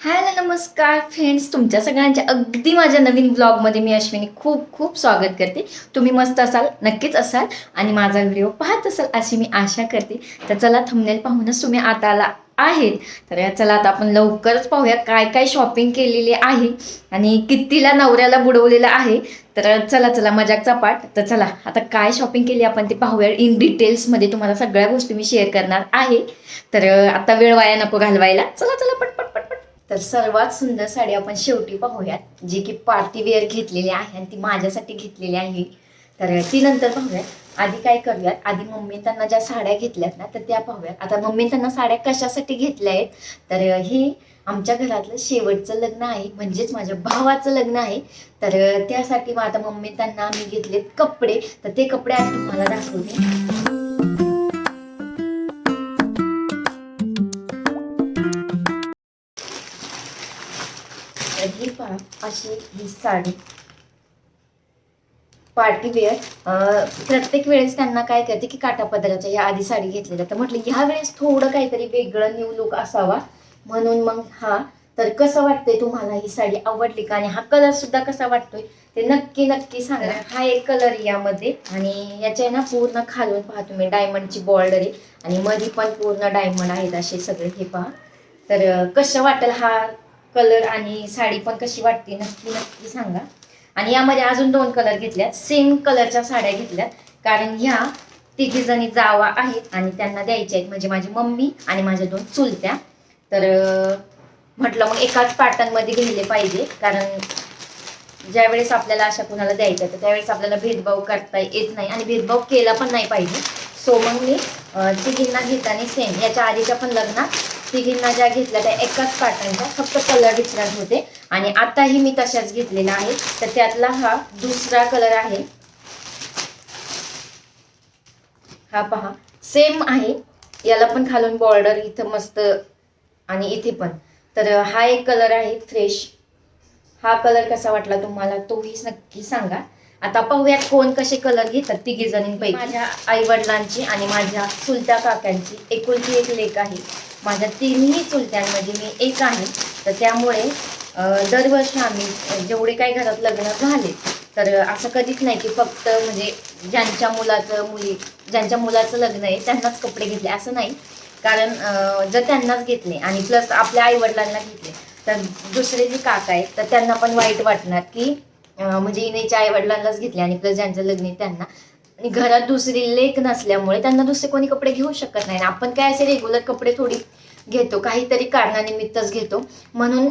Hello नमस्कार friends तुमच्या सगळ्यांच्या अगदी माझ्या नवीन ब्लॉगमध्ये मी अश्विनी खूप खूप स्वागत करते. तुम्ही मस्त असाल? नक्कीच असाल. आणि माझा व्हिडिओ पाहत असाल अशी मी आशा करते. तर चला थंबनेल पाहूनच तुम्ही आता आला आहेत. तर चला आता आपण लवकरच पाहूया काय काय शॉपिंग केलेली आहे. आणि कितीला नवऱ्याला बुडवलेलं आहे. तर चला चला मजाकचा पाठ. तर चला आता काय शॉपिंग केली आपण ते पाहूया इन डिटेल्समध्ये तुम्हाला सगळ्या गोष्टी मी शेअर करणार आहे. तर आता वेळ वाया नको घालवायला. चला चला पटपट पट तर सर्वात सुंदर साडी आपण शेवटी पाहूयात जी की पार्टी वेअर घेतलेली आहे आणि ती माझ्यासाठी घेतलेली आहे. तर ती नंतर पाहूयात. आधी काय करूयात? आधी मम्मी त्यांना ज्या साड्या घेतल्यात ना तर त्या पाहूयात. आता मम्मी त्यांना साड्या कशासाठी घेतल्या आहेत? तर हे आमच्या घरातलं शेवटचं लग्न आहे म्हणजेच माझ्या भावाचं लग्न आहे. तर त्यासाठी मग आता मम्मी त्यांना आम्ही घेतलेत कपडे. तर ते कपडे आज तुम्हाला दाखवते. ही साडी. पार्टी वेअर प्रत्येक वेळेस त्यांना काय करते की काठापदराच्या ह्या आधी साडी घेतलेल्या. तर म्हटलं ह्या वेळेस थोडं काहीतरी वेगळं न्यू लुक असावा. म्हणून मग हा. तर कसं वाटतंय तुम्हाला ही साडी आवडली का? आणि हा कलर सुद्धा कसा वाटतोय? ते नक्की नक्की सांगा. हा एक कलर यामध्ये. आणि याच्या ना पूर्ण खालून पहा तुम्ही डायमंडची बॉर्डर आहे. आणि मध्ये पण पूर्ण डायमंड आहेत असे सगळे हे पहा. तर कसं वाटेल हा कलर आणि साडी पण कशी वाटते नक्की नक्की सांगा. आणि यामध्ये अजून दोन कलर घेतल्यात. सेम कलरच्या साड्या घेतल्यात. कारण ह्या तिघी जणी जावा आहेत आणि त्यांना द्यायच्या आहेत. म्हणजे माझी मम्मी आणि माझ्या दोन चुलत्या. तर म्हटलं मग एकाच पॅटर्नमध्ये घ्यायले पाहिजे. कारण ज्यावेळेस आपल्याला अशा कुणाला द्यायच्या तर त्यावेळेस आपल्याला भेदभाव करता येत नाही आणि भेदभाव केला पण नाही पाहिजे. सो मग मी तिघींना घेताना सेम याच्या आधीच्या पण लग्नात तिघींना ज्या घेतल्या त्या एकाच पॅटर्नचा फक्त कलर डिफरंट होते. आणि आताही मी तशाच घेतलेल्या आहेत. तर त्यातला हा दुसरा कलर आहे. हा पहा. सेम आहे. याला पण खालून बॉर्डर इथं मस्त आणि इथे पण. तर हा एक कलर आहे फ्रेश हा कलर कसा वाटला तुम्हाला तोही नक्की सांगा. आता पाहूयात कोण कसे कलर घेतात तिघी जणींपैकी. माझ्या आई वडिलांची आणि माझ्या चुलत्या काकांची एकुलती एक लेख आहे. माझ्या तिन्ही चुलत्यांमध्ये मी एक आहे. तर त्यामुळे दरवर्षी आम्ही जेवढे काही घरात लग्न झाले तर असं कधीच नाही की फक्त म्हणजे ज्यांच्या मुलाचं मुली ज्यांच्या मुलाचं लग्न आहे त्यांनाच कपडे घेतले असं नाही. कारण जर त्यांनाच घेतले आणि प्लस आपल्या आई वडिलांना घेतले तर दुसरे जे काका आहेत तर त्यांना पण वाईट वाटणार की म्हणजे इनेच्या आई वडिलांनाच घेतले आणि प्लस ज्यांचं लग्न आहे त्यांना. आणि घरात दुसरी लेख नसल्यामुळे त्यांना दुसरे कोणी कपडे घेऊ शकत नाही. आपण काय असे रेग्युलर कपडे थोडी घेतो काहीतरी कारणानिमित्तच घेतो. म्हणून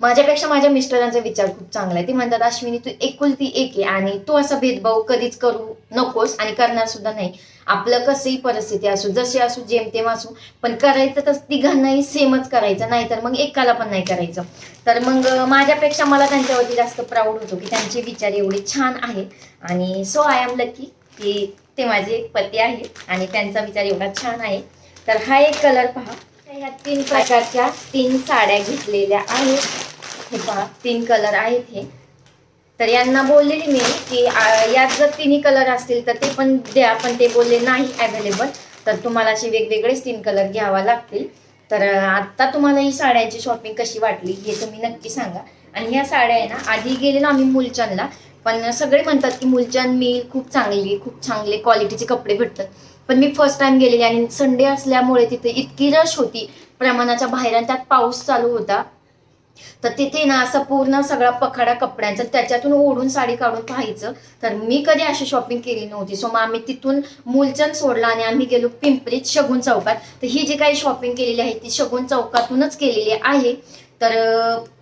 माझ्यापेक्षा माझ्या मिस्टरांचा विचार खूप चांगला आहे. ते म्हणतात अश्विनी तू एकुलती एक आहे आणि तू असा भेदभाव कधीच करू नकोस आणि करणार सुद्धा नाही. आपलं कसंही परिस्थिती असू जशी असू जेमतेम असू पण करायचं तर तिघांनाही सेमच करायचं नाही तर मग एकाला पण नाही करायचं. तर मग माझ्यापेक्षा मला त्यांच्यावरती जास्त प्राऊड होतो की त्यांचे विचार एवढे छान आहेत. आणि सो आय एम लकी की ते माझे पती आहेत आणि त्यांचा विचार एवढा छान आहे. तर हा एक कलर पहा. ह्या तीन प्रकारच्या तीन साड्या घेतलेल्या आहेत. हे पहा तीन कलर आहेत हे. तर यांना बोललेली मी की यात जर तिन्ही कलर असतील तर ते पण द्या पण ते बोलले नाही अवेलेबल तर तुम्हाला असे वेगवेगळेच तीन कलर घ्यावा लागतील. तर आत्ता तुम्हाला ही साड्यांची शॉपिंग कशी वाटली हे तुम्ही नक्की सांगा. आणि ह्या साड्या आहे ना आधी गेलेलो आम्ही मुलचंदला पण सगळे म्हणतात की मुलचंद मिल खूप चांगली खूप चांगले क्वालिटीचे कपडे भेटतात. पण मी फर्स्ट टाइम गेलेली आणि संडे असल्यामुळे तिथे इतकी रश होती. प्रमाणाच्या बाहेर आणि त्यात पाऊस चालू होता. तर तिथे ना असं पूर्ण सगळा पखाडा कपड्यांचा त्याच्यातून ओढून साडी काढून पाहायचं. तर मी कधी अशी शॉपिंग केली नव्हती. सो मग आम्ही तिथून मूलचंद सोडला आणि आम्ही गेलो पिंपरीत शगुन चौकात. तर ही जी काही शॉपिंग केलेली आहे ती शगुन चौकातूनच केलेली आहे. तर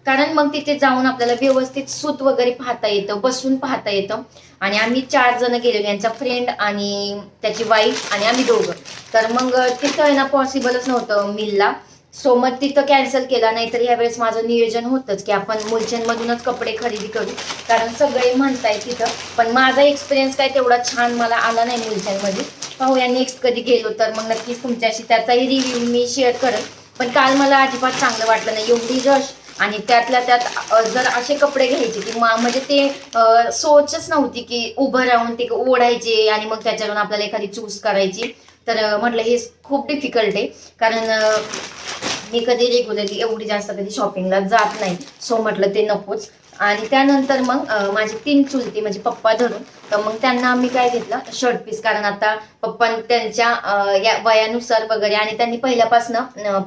कारण मग तिथे जाऊन आपल्याला व्यवस्थित सूत वगैरे पाहता येतं बसून पाहता येतं. आणि आम्ही चार जण गेलेलो यांचा फ्रेंड आणि त्याची वाईफ आणि आम्ही दोघं. तर मग तिथं ना पॉसिबलच नव्हतं मिलला. सो मग तिथं कॅन्सल केला नाहीतर यावेळेस माझं नियोजन होतंच की आपण मुलचंदमधूनच कपडे खरेदी करू. कारण सगळे म्हणताय तिथं पण माझा एक्सपिरियन्स काय तेवढा छान मला आला नाही मुलचंदमध्ये. पाहूया नेक्स्ट कधी गेलो तर मग नक्कीच तुमच्याशी त्याचाही रिव्ह्यू मी शेअर करेन. पण काल मला अजिबात चांगलं वाटलं नाही. एवढी रश आणि त्यातल्या त्यात जर असे कपडे घ्यायचे की मा- म्हणजे ते सोचच नव्हती की उभं राहून ते ओढायचे आणि मग त्याच्यावरून आपल्याला एखादी चूज करायची. तर म्हटलं हे खूप डिफिकल्ट आहे. कारण मी कधी रेग्युलरली एवढी जास्त कधी शॉपिंगला जात नाही. सो म्हटलं ते नकोच. आणि त्यानंतर मग माझी तीन चुलती म्हणजे पप्पा धरून तर मग त्यांना आम्ही काय घेतलं? शर्ट पीस कारण आता पप्पा त्यांच्या या वयानुसार वगैरे आणि त्यांनी पहिल्यापासून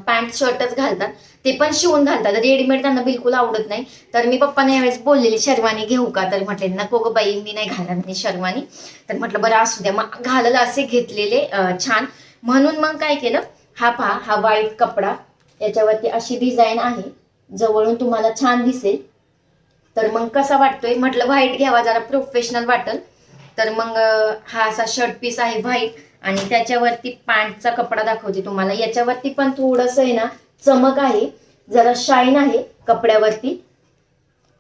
पॅन्ट शर्टच घालतात. ते पण शिवून घालतात. रेडीमेड त्यांना बिलकुल आवडत नाही. तर मी पप्पाने यावेळेस बोललेली शर्वानी घेऊ का? तर म्हटले नको गं बाई मी नाही घालणार मी शर्वानी. तर म्हटलं बरं असू द्या. मग घालल असे घेतलेले छान. म्हणून मग काय केलं? हा पहा हा व्हाईट कपडा याच्यावरती अशी डिझाईन आहे. जवळून तुम्हाला छान दिसेल. तर मग कसा वाटतोय? म्हटलं व्हाईट घ्यावा जरा प्रोफेशनल वाटेल. तर मग हा असा शर्ट पीस आहे व्हाईट आणि त्याच्यावरती पॅन्टचा कपडा दाखवते तुम्हाला. याच्यावरती पण थोडंसं आहे ना चमक आहे. जरा शाईन आहे कपड्यावरती.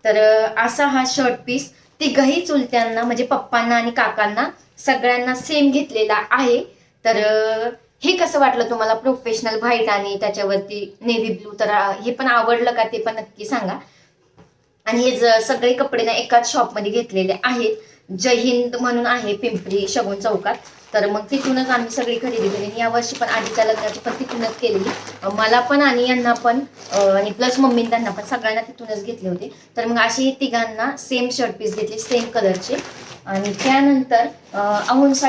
तर असा हा शर्ट पीस तिघही चुलत्यांना म्हणजे पप्पांना आणि काकांना सगळ्यांना सेम घेतलेला आहे. तर हे कसं वाटलं तुम्हाला प्रोफेशनल व्हाईट आणि त्याच्यावरती नेव्ही ब्लू तर हे पण आवडलं का ते पण नक्की सांगा. आणि हे ज- सगळे कपडे ना एकाच शॉपमध्ये घेतलेले आहेत. जय हिंद म्हणून आहे पिंपरी शगुन चौकात. तर मग तिथूनच आम्ही सगळी खरेदी केली. आणि यावर्षी पण आधीच्या लग्नाची पण तिथूनच केलेली. मला पण आणि यांना पण आणि प्लस मम्मी त्यांना पण सगळ्यांना तिथूनच घेतले होते. तर मग असे हे तिघांना सेम शर्ट पीस घेतले सेम कलरचे आणि त्यानंतर अं,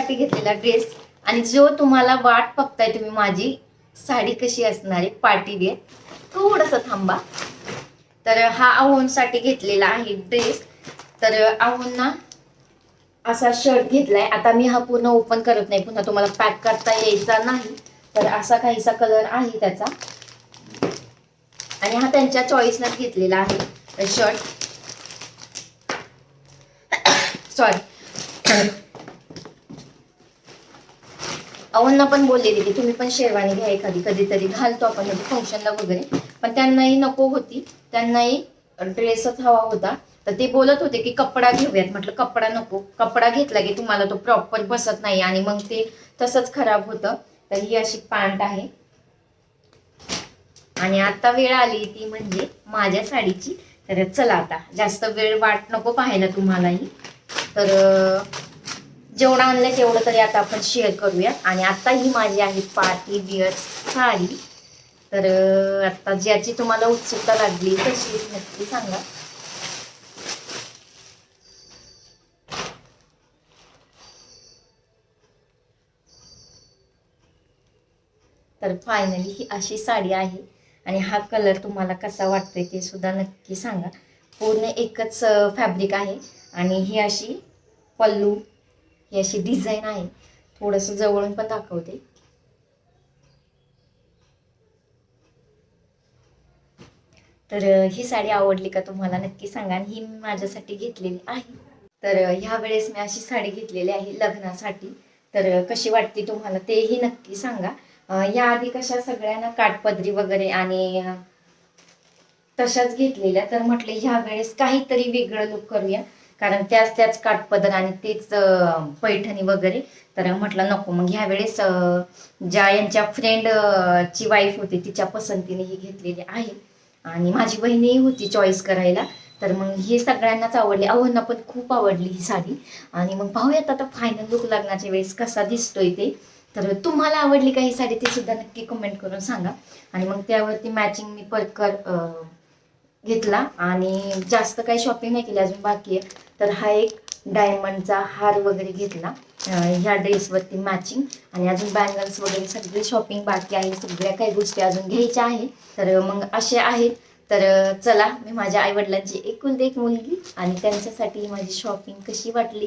घेतलेला ड्रेस आणि जो तुम्हाला वाट बघताय तुम्ही माझी साडी कशी असणार आहे पार्टी वेअर थोडंसं थांबा. तर हा अहोंसाठी घेतलेला आहे ड्रेस. तर अहोंना असा शर्ट घेतलाय. आता मी हा पूर्ण ओपन करत नाही. पुन्हा तुम्हाला पॅक करता यायचा नाही. तर असा काहीसा कलर आहे त्याचा. आणि हा त्यांच्या चॉईसनच घेतलेला आहे. शर्ट सॉरी अवन्ना पण बोललेली की तुम्ही पण शेरवानी घ्या एखादी कधीतरी घालतो आपण म्हणजे फंक्शनला वगैरे. पण त्यांनाही नको होती. त्यांनाही ड्रेसच हवा होता. तर ते बोलत होते की कपडा घेऊयात. म्हटलं कपडा नको. कपडा घेतला की तुम्हाला तो प्रॉपर बसत नाही आणि मग ते तसंच खराब होतं. तर ही अशी पॅन्ट आहे. आणि आता वेळ आली ती म्हणजे माझ्या साडीची. तर चला आता. जास्त वेळ वाट नको पाहायला तुम्हालाही. तर जेवढं आणलंय तेवढं तरी आता आपण शेअर करूया आणि आता ही माझी आहे पार्टी बिअर साडी. तर आता ज्याची तुम्हाला उत्सुकता लागली तशी नक्की सांगा. तर फायनली ही अशी साडी आहे. आणि हा कलर तुम्हाला कसा वाटतोय ते सुद्धा नक्की सांगा. पूर्ण एकच फॅब्रिक आहे. आणि ही अशी पल्लू ही अशी डिझाईन आहे. थोडंसं जवळून पण दाखवते. तर ही साडी आवडली का तुम्हाला नक्की सांगा आणि ही मी माझ्यासाठी घेतलेली आहे. तर ह्यावेळेस ह्या वेळेस मी अशी साडी घेतलेली आहे लग्नासाठी. तर कशी वाटते तुम्हाला तेही नक्की सांगा. याआधी कशा सगळ्यांना काठपदरी वगैरे आणि तशाच घेतलेल्या तर म्हटलं ह्या वेळेस काहीतरी वेगळं लुक करूया. कारण त्याच त्याच काठपदर आणि तेच पैठणी वगैरे. तर म्हटलं नको मग ह्या वेळेस ज्या यांच्या फ्रेंड ची वाईफ होती तिच्या पसंतीने ही घेतलेली आहे. आणि माझी बहिणीही होती चॉईस करायला. तर मग ही सगळ्यांनाच आवडली. अहोंना पण खूप आवडली ही साडी. आणि मग पाहूयात आता फायनल लुक लग्नाच्या वेळेस कसा दिसतोय ते. तर तुम्हाला आवडली का ही साडी ते सुद्धा नक्की कमेंट करून सांगा. आणि मग त्यावरती मॅचिंग मी परकर घेतला. आणि जास्त काही शॉपिंग नाही केली अजून बाकी आहे. तर हा एक डायमंडचा हार वगैरे घेतला. ह्या ड्रेसवरती मॅचिंग आणि अजून बँगल्स वगैरे सगळी शॉपिंग बाकी आहे. सगळ्या काही गोष्टी अजून घ्यायच्या आहे. तर मग असे आहेत. तर चला मी माझ्या आईवडिलांची एकुलती एक मुलगी आणि त्यांच्यासाठी माझी शॉपिंग कशी वाटली?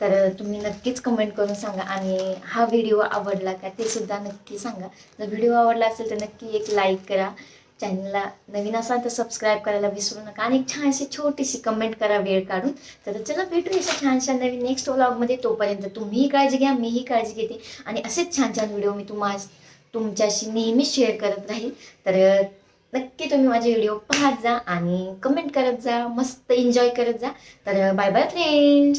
तर तुम्ही नक्कीच कमेंट करून सांगा आणि हा व्हिडिओ आवडला का ते सुद्धा नक्की सांगा. जर व्हिडिओ आवडला असेल तर नक्की एक लाईक करा. चॅनलला नवीन असाल तर सबस्क्राईब करायला विसरू नका आणि एक छानशी छोटीशी कमेंट करा वेळ काढून. तर चला भेटू अशा छानशा नवीन नेक्स्ट व्लॉगमध्ये तोपर्यंत तुम्हीही काळजी घ्या मीही काळजी घेते. आणि असेच छान छान व्हिडिओ मी तुम्हा तुमच्याशी नेहमी शेअर करत राहील. तर नक्की तुम्ही माझे व्हिडिओ पाहत जा आणि कमेंट करत जा. मस्त एन्जॉय करत जा. तर बाय बाय फ्रेंड्स